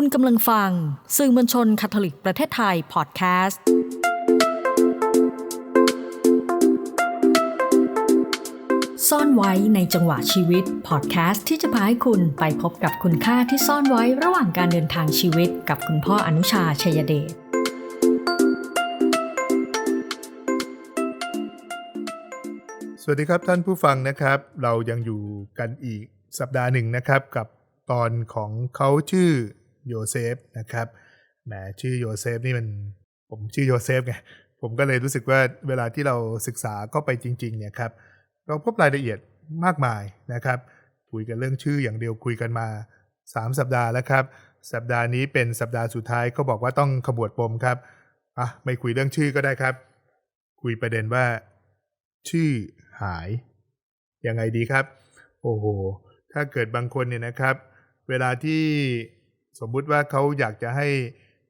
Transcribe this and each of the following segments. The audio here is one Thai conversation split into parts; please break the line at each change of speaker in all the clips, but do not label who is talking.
คุณกำลังฟัง สื่อมวลชนคาทอลิกประเทศไทยพอดแคสต์ซ่อนไว้ในจังหวะชีวิตพอดแคสต์ที่จะพาให้คุณไปพบกับคุณค่าที่ซ่อนไว้ระหว่างการเดินทางชีวิตกับคุณพ่ออนุชาชัยเดช
สวัสดีครับท่านผู้ฟังนะครับ เรายังอยู่กันอีกสัปดาห์หนึ่งนะครับกับตอนของเขาชื่อ โยเซฟนะครับแหมชื่อโยเซฟนี่มันผมชื่อโยเซฟไงผมก็เลยรู้สึกว่าเวลาที่เราศึกษาเข้าไปจริงๆเนี่ยครับเราพบรายละเอียดมากมายนะครับคุยกันเรื่องชื่ออย่างเดียวคุยกันมา 3 สัปดาห์แล้วครับ สัปดาห์นี้เป็นสัปดาห์สุดท้ายเขาบอกว่าต้องขบวดปมครับอะไม่คุยเรื่องชื่อก็ได้ครับ คุยประเด็นว่า ชื่อหายยังไงดีครับ โอ้โหถ้าเกิดบางคนเนี่ยนะครับ เวลาที่ สมมุติว่าเขาอยากจะให้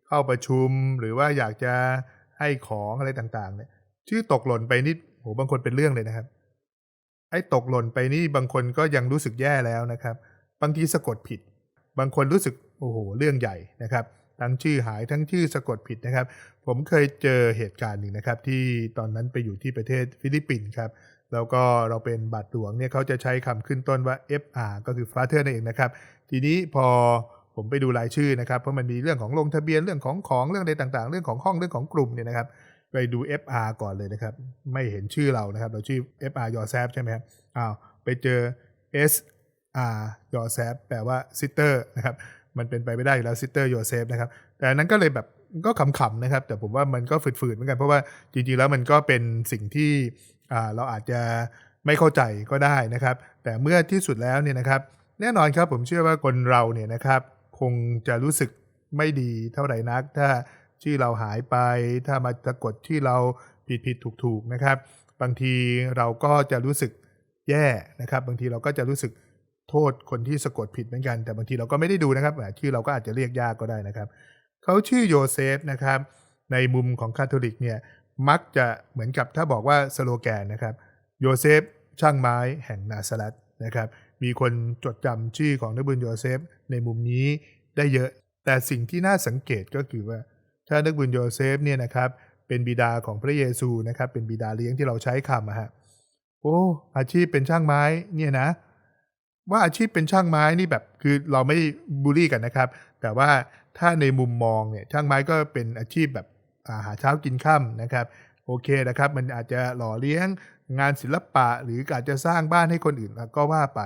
เข้าประชุม หรือว่าอยากจะให้ของอะไรต่างๆ เนี่ย ชื่อตกหล่นไปนิดโหบางคนเป็นเรื่องเลยนะครับ ไอ้ตกหล่นไปนี่บางคนก็ยังรู้สึกแย่แล้วนะครับ บางทีสะกดผิด บางคนรู้สึกโอ้โหเรื่องใหญ่นะครับ ทั้งชื่อหายทั้งชื่อสะกดผิดนะครับ ผมเคยเจอเหตุการณ์หนึ่งนะครับ ที่ตอนนั้นไปอยู่ที่ประเทศฟิลิปปินส์ครับแล้วก็เราเป็นบาทหลวงเนี่ยเขาจะใช้คำขึ้นต้นว่า FR ก็คือ Father นั่นเองนะครับ ทีนี้พอ ผมไปดูรายชื่อนะครับ เพราะมันมีเรื่องของลงทะเบียนเรื่องของของเรื่องอะไรต่างๆ เรื่องของห้องเรื่องของกลุ่มเนี่ยนะครับ ไปดู FR ก่อนเลยนะครับ ไม่เห็นชื่อเรานะครับ เราชื่อ FR Yourself ใช่ไหมครับอ้าวไปเจอ SR Yourself แปลว่า Sister นะครับ มันเป็นไปไม่ได้อยู่แล้ว Sister Yourself นะครับ แต่นั้นก็เลยแบบก็ขำๆนะครับ แต่ผมว่ามันก็ฝืดๆเหมือนกันเพราะว่าจริงๆแล้วมันก็เป็นสิ่งที่เราอาจจะไม่เข้าใจก็ได้นะครับ แต่เมื่อที่สุดแล้วเนี่ยนะครับ แน่นอนครับผมเชื่อว่าคนเราเนี่ยนะครับ คงจะรู้สึกไม่ดีเท่าไหร่นัก ถ้าชื่อเราหายไป ถ้ามาสะกดชื่อเราผิดผิดถูกถูกนะครับ บางทีเราก็จะรู้สึกแย่นะครับ บางทีเราก็จะรู้สึกโทษคนที่สะกดผิดเหมือนกัน แต่บางทีเราก็ไม่ได้ดูนะครับชื่อเราก็อาจจะเรียกยากก็ได้นะครับเขาชื่อโยเซฟนะครับ ในมุมของคาทอลิกเนี่ยมักจะเหมือนกับถ้าบอกว่าสโลแกนนะครับโยเซฟช่างไม้แห่งนาซาเรตนะครับ มีคนจดจำชื่อของนักบุญโยเซฟในมุมนี้ได้เยอะ แต่สิ่งที่น่าสังเกตก็คือว่า ถ้านักบุญโยเซฟเนี่ยนะครับเป็นบิดาของพระเยซูนะครับ เป็นบิดาเลี้ยงที่เราใช้คำอะฮะโอ้อาชีพเป็นช่างไม้เนี่ยนะ ว่าอาชีพเป็นช่างไม้นี่แบบคือเราไม่บูลลี่กันนะครับ แต่ว่าถ้าในมุมมองเนี่ยช่างไม้ก็เป็นอาชีพแบบอาหาเช้ากินค่ำนะครับ โอเคนะครับ มันอาจจะหล่อเลี้ยงงานศิลปะหรืออาจจะสร้างบ้านให้คนอื่นก็ว่าไป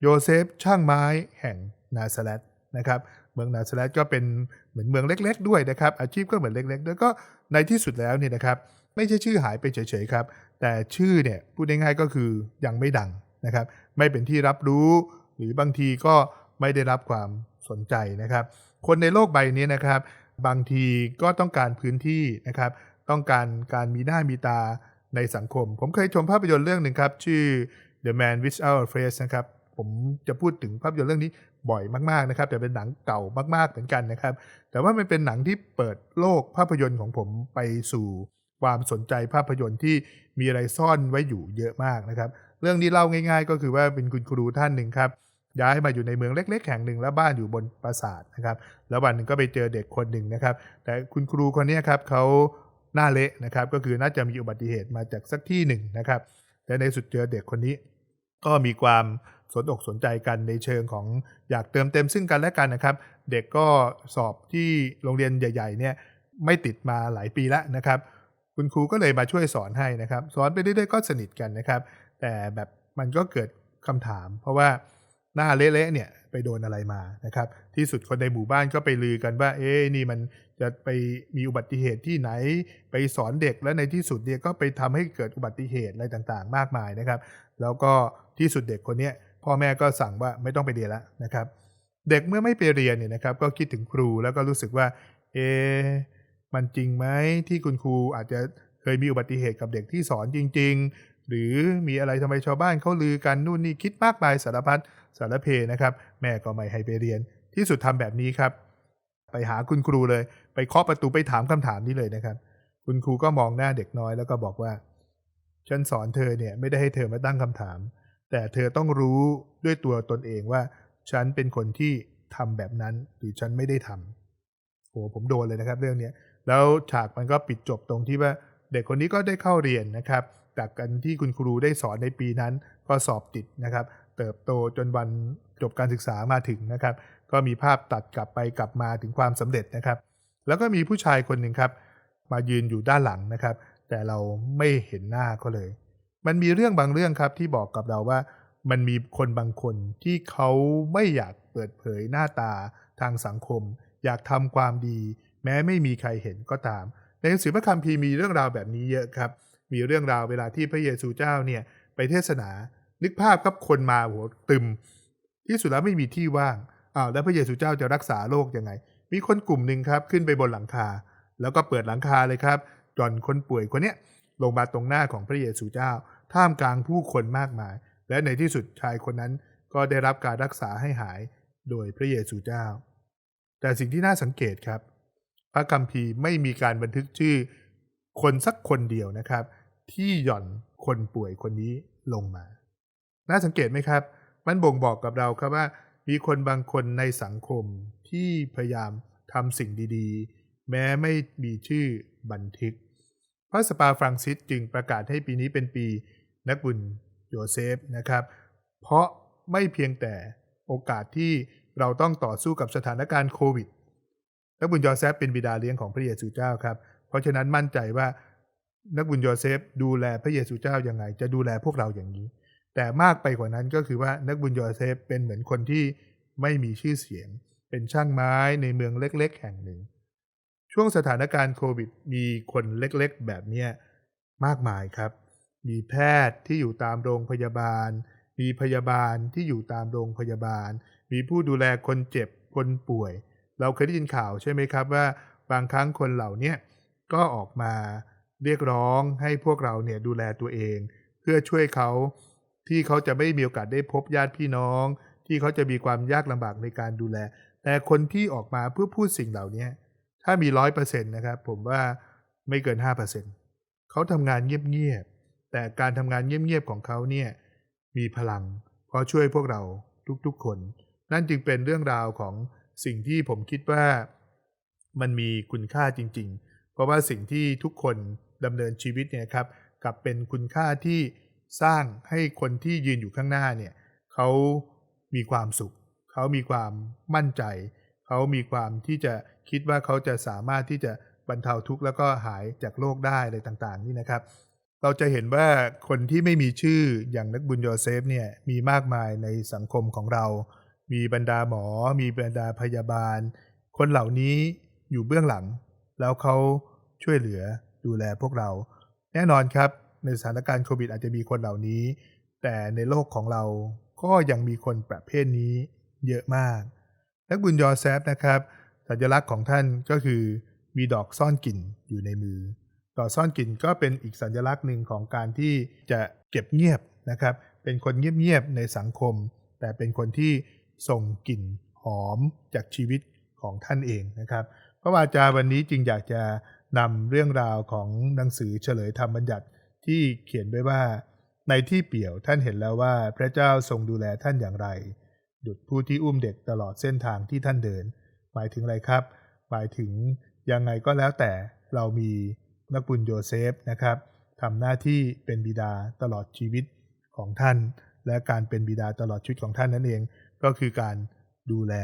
โยเซฟช่างไม้แห่งนาซาเรตนะครับเมืองนาซาเรตก็เป็นเหมือนเมืองเล็ก ๆ ด้วยนะครับ อาชีพก็เหมือนเล็กๆแล้วก็ในที่สุดแล้วเนี่ยนะครับ ไม่ใช่ชื่อหายไปเฉยๆครับ แต่ชื่อเนี่ยพูดง่ายๆก็คือยังไม่ดังนะครับ ไม่เป็นที่รับรู้ หรือบางทีก็ไม่ได้รับความสนใจนะครับ คนในโลกใบนี้นะครับ บางทีก็ต้องการพื้นที่นะครับ ต้องการการมีหน้ามีตาในสังคม ผมเคยชมภาพยนตร์เรื่องหนึ่งครับ ชื่อ The Man Without a Face นะครับ ผมจะพูดถึงภาพยนตร์เรื่องนี้บ่อยมากๆนะครับ แต่เป็นหนังเก่ามากๆเหมือนกันนะครับ แต่ว่ามันเป็นหนังที่เปิดโลกภาพยนตร์ของผมไปสู่ความสนใจภาพยนตร์ที่มีอะไรซ่อนไว้อยู่เยอะมากนะครับ เรื่องนี้เล่าง่าย ๆ ก็คือว่าเป็นคุณครูท่านหนึ่งครับย้ายมาอยู่ในเมืองเล็ก ๆ แห่งหนึ่งแล้วบ้านอยู่บนปราสาทนะครับ แล้ววันหนึ่งก็ไปเจอเด็กคนหนึ่งนะครับ แต่คุณครูคนนี้ครับเขา หน้าเละนะครับ ก็คือน่าจะมีอุบัติเหตุมาจากสักที่หนึ่งนะครับและในสุดเจอเด็กคนนี้ ก็มีความสนอกสนใจกันในเชิงของอยากเติมเต็มซึ่งกันและกันนะครับ เด็กก็สอบที่โรงเรียนใหญ่ๆเนี่ยไม่ติดมาหลายปีแล้วนะครับ คุณครูก็เลยมาช่วยสอนให้นะครับ สอนไปเรื่อยๆก็สนิทกันนะครับ แต่แบบมันก็เกิดคำถาม เพราะว่าหน้าเละๆเนี่ยไปโดนอะไรมานะครับ ที่สุดคนในหมู่บ้านก็ไปลือกันว่า เอ๊ะนี่มัน จะไปมีอุบัติเหตุที่ไหน ไปสอนเด็กแล้วในที่สุดเนี่ยก็ไปทำให้เกิดอุบัติเหตุอะไรต่างๆ มากมายนะครับ แล้วก็ที่สุดเด็กคนเนี้ยพ่อแม่ก็สั่งว่าไม่ต้องไปเรียนแล้วนะครับ เด็กเมื่อไม่ไปเรียนเนี่ยนะครับ ก็คิดถึงครูแล้วก็รู้สึกว่า เอ๊ะมันจริงไหมที่คุณครูอาจจะเคยมีอุบัติเหตุกับเด็กที่สอนจริง ๆ หรือมีอะไรทำไมชาวบ้านเขาลือกันนู่นนี่คิดมากมายสารพัดสารเพนะครับ แม่ก็ไม่ให้ไปเรียน ที่สุดทำแบบนี้ครับ ไปหาคุณครูเลย ไปเคาะประตูไปถามคำถามนี้เลยนะครับ คุณครูก็มองหน้าเด็กน้อยแล้วก็บอกว่า ฉันสอนเธอเนี่ยไม่ได้ให้เธอมาตั้งคำถาม แต่เธอต้องรู้ด้วยตัวตนเองว่า ฉันเป็นคนที่ทำแบบนั้นหรือฉันไม่ได้ทำโหผมโดนเลยนะครับ เรื่องเนี้ยแล้วฉากมันก็ปิดจบตรงที่ว่า เด็กคนนี้ก็ได้เข้าเรียนนะครับจากกันที่คุณครูได้สอนในปีนั้นก็สอบติดนะครับ เติบโตจนวันจบการศึกษามาถึงนะครับ ก็มีภาพตัดกลับไปกลับมาถึงความสำเร็จนะครับ แล้วก็มีผู้ชายคนหนึ่งครับ มายืนอยู่ด้านหลังนะครับ แต่เราไม่เห็นหน้าเขาเลย มันมีเรื่องบางเรื่องครับที่บอกกับเราว่ามันมีคนบางคนที่เขาไม่อยากเปิดเผยหน้าตาทางสังคม อยากทำความดี แม้ไม่มีใครเห็นก็ตาม ในหนังสือพระคัมภีร์มีเรื่องราวแบบนี้เยอะครับ มีเรื่องราวเวลาที่พระเยซูเจ้าเนี่ยไปเทศนา นึกภาพครับคนมาหัวตึม ที่สุดแล้วไม่มีที่ว่าง อ้าวแล้วพระเยซูเจ้าจะรักษาโรคยังไง มีคนกลุ่มหนึ่งครับขึ้นไปบนหลังคา แล้วก็เปิดหลังคาเลยครับจอนคนป่วยคนเนี้ยลงมาตรงหน้าของพระเยซูเจ้า ท่ามกลางผู้คนมากมาย และในที่สุดชายคนนั้นก็ได้รับการรักษาให้หายโดยพระเยซูเจ้า แต่สิ่งที่น่าสังเกตครับ พระคัมภีร์ไม่มีการบันทึกชื่อ คนสักคนเดียวนะครับ ที่หย่อนคนป่วยคนนี้ลงมา น่าสังเกตไหมครับ มันบ่งบอกกับเราครับว่า มีคนบางคนในสังคมที่พยายามทำสิ่งดีๆ แม้ไม่มีชื่อบันทึก พระสปาฟรังซิสจึงประกาศให้ปีนี้เป็นปีนักบุญโยเซฟนะครับ เพราะไม่เพียงแต่โอกาสที่เราต้องต่อสู้กับสถานการณ์โควิด นักบุญโยเซฟเป็นบิดาเลี้ยงของพระเยซูเจ้าครับ เพราะฉะนั้นมั่นใจว่านักบุญโยเซฟดูแลพระเยซูเจ้าอยังไง จะดูแลพวกเราอย่างนี้ แต่มากไปกว่านั้นก็คือว่านักบุญโยเซฟเป็นเหมือนคนที่ไม่มีชื่อเสียง เป็นช่างไม้ในเมืองเล็ก ๆ แห่งหนึ่ง ช่วงสถานการณ์โควิด มีคนเล็กๆ แบบเนี้ยมากมายครับ มีแพทย์ที่อยู่ตามโรงพยาบาล มีพยาบาลที่อยู่ตามโรงพยาบาล มีผู้ดูแลคนเจ็บคนป่วย เราเคยได้ยินข่าวใช่ไหมครับว่าบางครั้งคนเหล่านี้ก็ออกมาเรียกร้องให้พวกเราเนี่ยดูแลตัวเอง เพื่อช่วยเขา ที่เขาจะไม่มีโอกาสได้พบญาติพี่น้อง ที่เขาจะมีความยากลำบากในการดูแล แต่คนที่ออกมาเพื่อพูดสิ่งเหล่านี้ถ้ามีร้อยเปอร์เซ็นต์นะครับผมว่าไม่เกินห้าเปอร์เซ็นต์เขาทำงานเงียบๆแต่การทำงานเงียบๆของเขาเนี่ยมีพลังเพราะช่วยพวกเราทุกๆคน นั่นจึงเป็นเรื่องราวของสิ่งที่ผมคิดว่ามันมีคุณค่าจริง ๆ เพราะว่าสิ่งที่ทุกคนดำเนินชีวิตเนี่ยครับกลับเป็นคุณค่าที่ สร้างให้คนที่ยืนอยู่ข้างหน้าเนี่ยเขามีความสุข เขามีความมั่นใจ เขามีความที่จะคิดว่าเขาจะสามารถที่จะบรรเทาทุกข์แล้วก็หายจากโรคได้อะไรต่างๆ นี่นะครับ เราจะเห็นว่าคนที่ไม่มีชื่ออย่างนักบุญโยเซฟเนี่ยมีมากมายในสังคมของเรา มีบรรดาหมอ มีบรรดาพยาบาล คนเหล่านี้อยู่เบื้องหลัง แล้วเขาช่วยเหลือดูแลพวกเรา แน่นอนครับ ในสถานการณ์โควิดอาจจะมีคนเหล่านี้ แต่ในโลกของเราก็ยังมีคนประเภทนี้เยอะมาก นักบุญยอแซฟนะครับ สัญลักษณ์ของท่านก็คือมีดอกซ่อนกลิ่นอยู่ในมือ ดอกซ่อนกลิ่นก็เป็นอีกสัญลักษณ์หนึ่งของการที่จะเก็บเงียบนะครับ เป็นคนเงียบๆในสังคม แต่เป็นคนที่ส่งกลิ่นหอมจากชีวิตของท่านเองนะครับ พระวาจาวันนี้จึงอยากจะนำเรื่องราวของหนังสือเฉลยธรรมบัญญัติ ที่เขียนไว้ว่า ในที่เปี่ยวท่านเห็นแล้วว่าพระเจ้าทรงดูแลท่านอย่างไร ดุจผู้ที่อุ้มเด็กตลอดเส้นทางที่ท่านเดิน หมายถึงอะไรครับ หมายถึงยังไงก็แล้วแต่เรามีนักบุญโยเซฟนะครับทำหน้าที่เป็นบิดาตลอดชีวิตของท่าน และการเป็นบิดาตลอดชีวิตของท่านนั่นเอง ก็คือการดูแล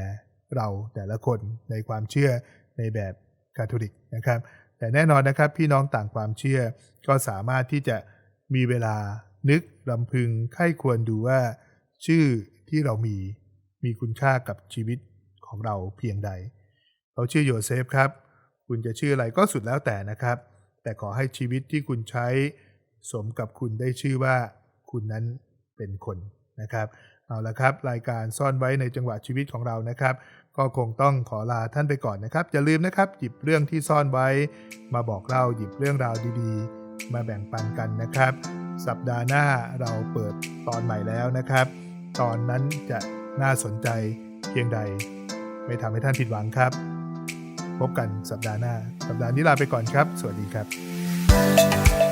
เราแต่ละคนในความเชื่อในแบบคาทอลิกนะครับ แต่แน่นอนนะครับ พี่น้องต่างความเชื่อ ก็สามารถที่จะมีเวลานึกลำพึงไข้ควรดูว่า ชื่อที่เรามีมีคุณค่ากับชีวิตของเราเพียงใดเขาชื่อโยเซฟครับ คุณจะชื่ออะไรก็สุดแล้วแต่นะครับ แต่ขอให้ชีวิตที่คุณใช้สมกับคุณได้ชื่อว่าคุณนั้นเป็นคนนะครับ เอาละครับ รายการซ่อนไว้ในจังหวะชีวิตของเรานะครับ ก็คงต้องขอลาท่านไปก่อนนะครับ อย่าลืมนะครับ หยิบเรื่องที่ซ่อนไว้ มาบอกเล่าหยิบเรื่องราวดีๆ มาแบ่งปันกันนะครับ สัปดาห์หน้าเราเปิดตอนใหม่แล้วนะครับ ตอนนั้นจะน่าสนใจเพียงใด ไม่ทำให้ท่านผิดหวังครับ พบกันสัปดาห์หน้า สัปดาห์นี้ลาไปก่อนครับ สวัสดีครับ